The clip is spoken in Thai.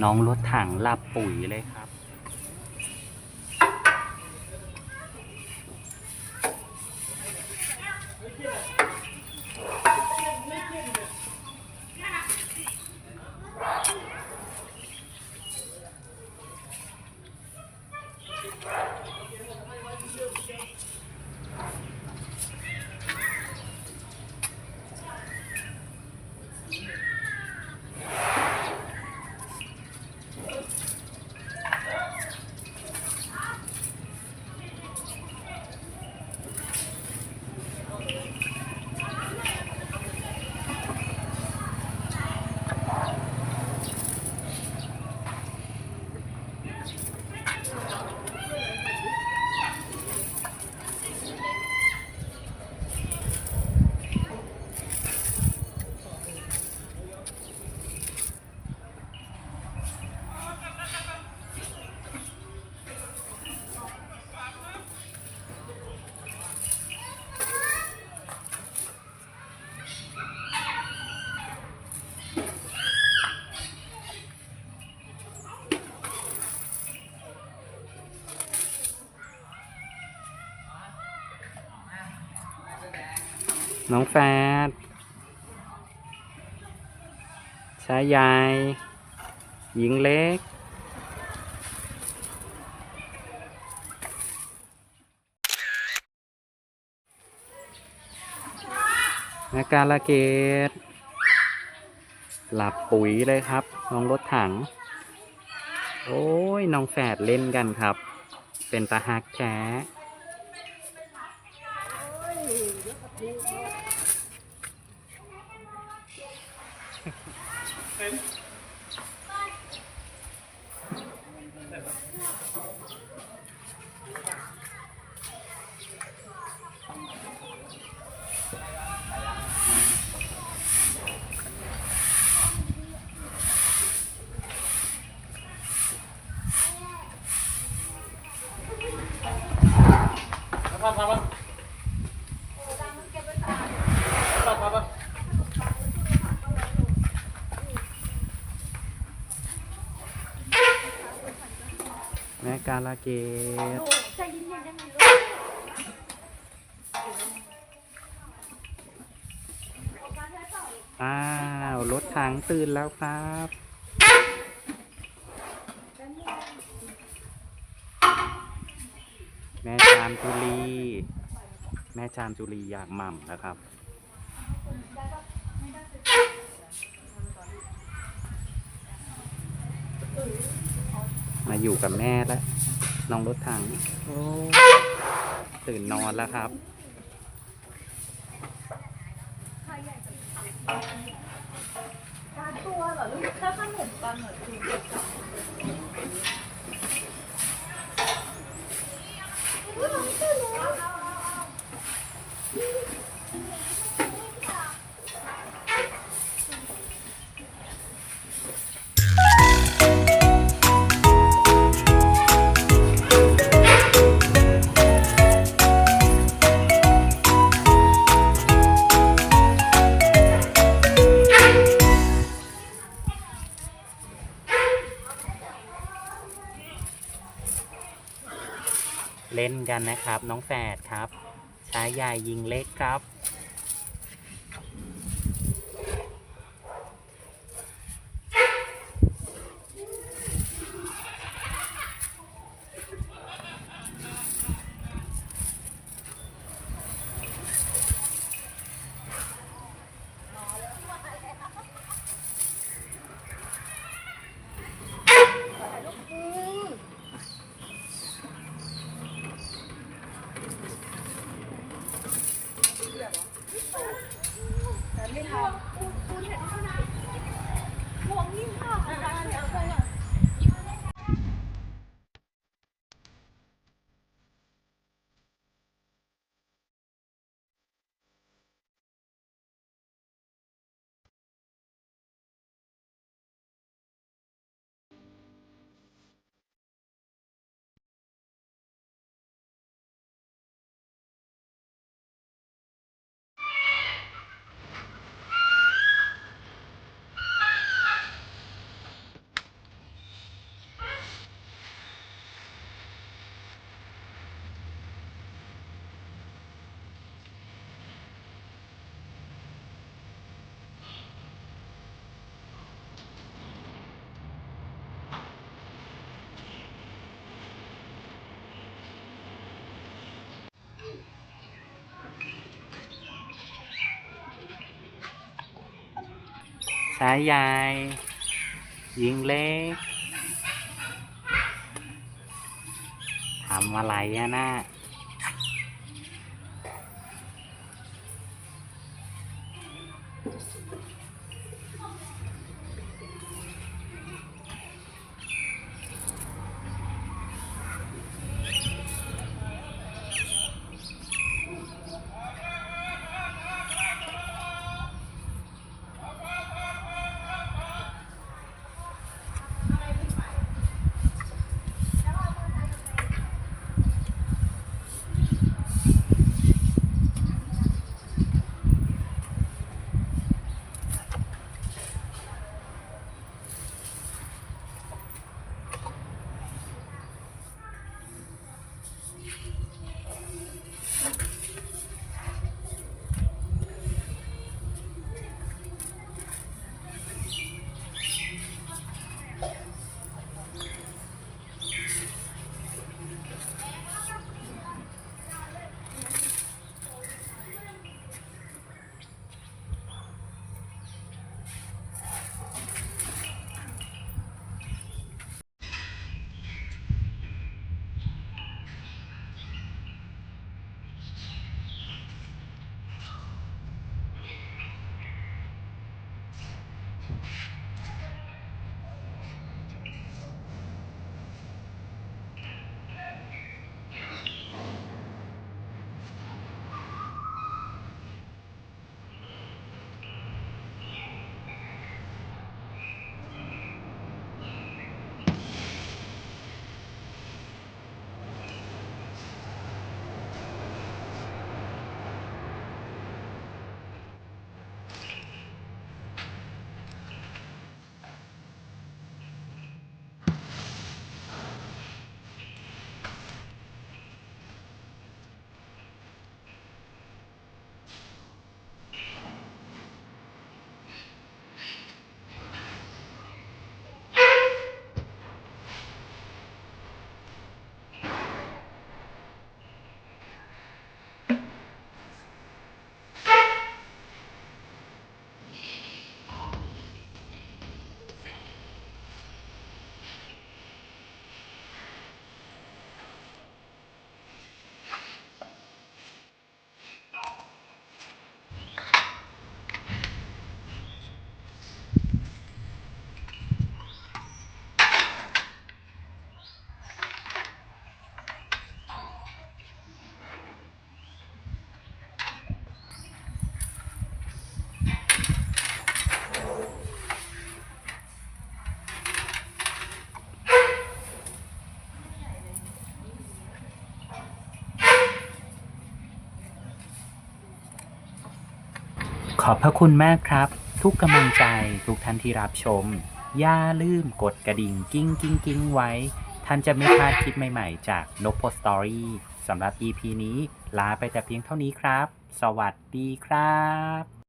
น้องรถถังหลับปุ๋ยเลยครับ น้องแฟดชายใหญ่หญิงเล็ก นาการะเกดหลับปุ๋ยเลยครับ น้องรถถัง โอ้ย น้องแฝดเล่นกันครับ เป็นตาฮักแช้ การะเกดใจเย็นๆได้ไหมลูกอ้าวรถถังตื่นแล้วครับแม่จามจุลี แม่จามจุลีอยากหม่ำนะครับ อยู่กับแม่แล้ว น้องรถถังตื่นนอนแล้วครับการตัวเหรอลูกถ้าขนมปังเหรอคือ เล่นกันนะครับ น้องแฝดครับชายใหญ่ยิงเล็กครับ แต่ไม่ทำปูนเห็นเท่านั้หวงยิ่งข้าวของร้านเนี่ยเไปก่อน ซ้ายใหญ่ยิงเล็กทำอะไรอะนะ ขอบพระคุณมากครับ ทุกกำลังใจทุกท่านที่รับชม อย่าลืมกดกระดิ่งกิ้งกิ้งกิ้งไว้ ท่านจะไม่พลาดคลิปใหม่ๆ จากนกโพสตอรี่สำหรับ EP นี้ ลาไปแต่เพียงเท่านี้ครับ สวัสดีครับ